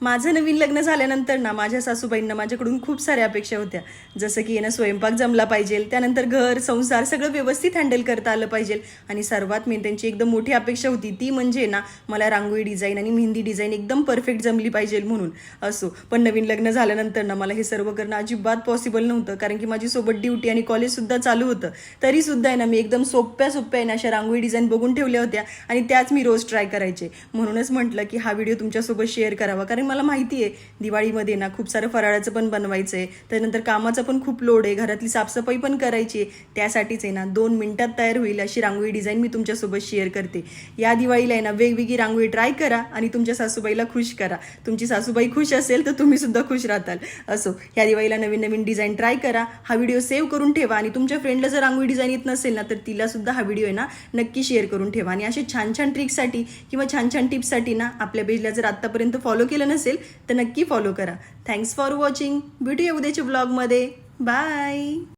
माझं नवीन लग्न झाल्यानंतर ना माझ्या सासूबाईंना माझ्याकडून खूप साऱ्या अपेक्षा होत्या. जसं की ना स्वयंपाक जमला पाहिजे त्यानंतर घर संसार सगळं व्यवस्थित हँडल करता आलं पाहिजे. आणि सर्वात मेन त्यांची एकदम मोठी अपेक्षा होती ती म्हणजे ना मला रांगोळी डिझाईन आणि मेहंदी डिझाईन एकदम परफेक्ट जमली पाहिजे म्हणून. असो. पण नवीन लग्न झाल्यानंतर ना मला हे सर्व करणं अजिबात पॉसिबल नव्हतं. कारण की माझी सोबत ड्युटी आणि कॉलेजसुद्धा चालू होतं. तरी सुद्धा आहे ना मी एकदम सोप्या सोप्या आहे ना अशा रांगोळी डिझाईन बघून ठेवल्या होत्या. आणि त्याच मी रोज ट्राय करायचे. म्हणूनच म्हटलं की हा व्हिडिओ तुमच्यासोबत शेअर करावा. कारण मला माहिती आहे दिवाळीमध्ये ना खूप सारं फराळाचं पण बनवायचं आहे त्यानंतर कामाचं पण खूप लोड आहे घरातली साफसफाई पण करायची आहे. त्यासाठीच आहे ना दोन मिनिटात तयार होईल अशी रांगोळी डिझाईन मी तुमच्यासोबत शेअर करते. या दिवाळीला आहे ना वेगवेगळी रांगोळी ट्राय करा आणि तुमच्या सासूबाईला खुश करा. तुमची सासूबाई खुश असेल तर तुम्ही सुद्धा खुश राहताल. असो या दिवाळीला नवीन नवीन डिझाईन ट्राय करा. हा व्हिडिओ सेव्ह करून ठेवा आणि तुमच्या फ्रेंडला जर रांगोळी डिझाईन येत नसेल ना तर तिला सुद्धा हा व्हिडिओ आहे ना नक्की शेअर करून ठेवा. आणि असे छान छान ट्रिक्ससाठी किंवा छान छान टिप्ससाठी ना आपल्या पेजला जर आत्तापर्यंत फॉलो केलं नसेल तर नक्की फॉलो करा. थँक्स फॉर वॉचिंग भेटूया उद्याच्या ब्लॉगमध्ये बाय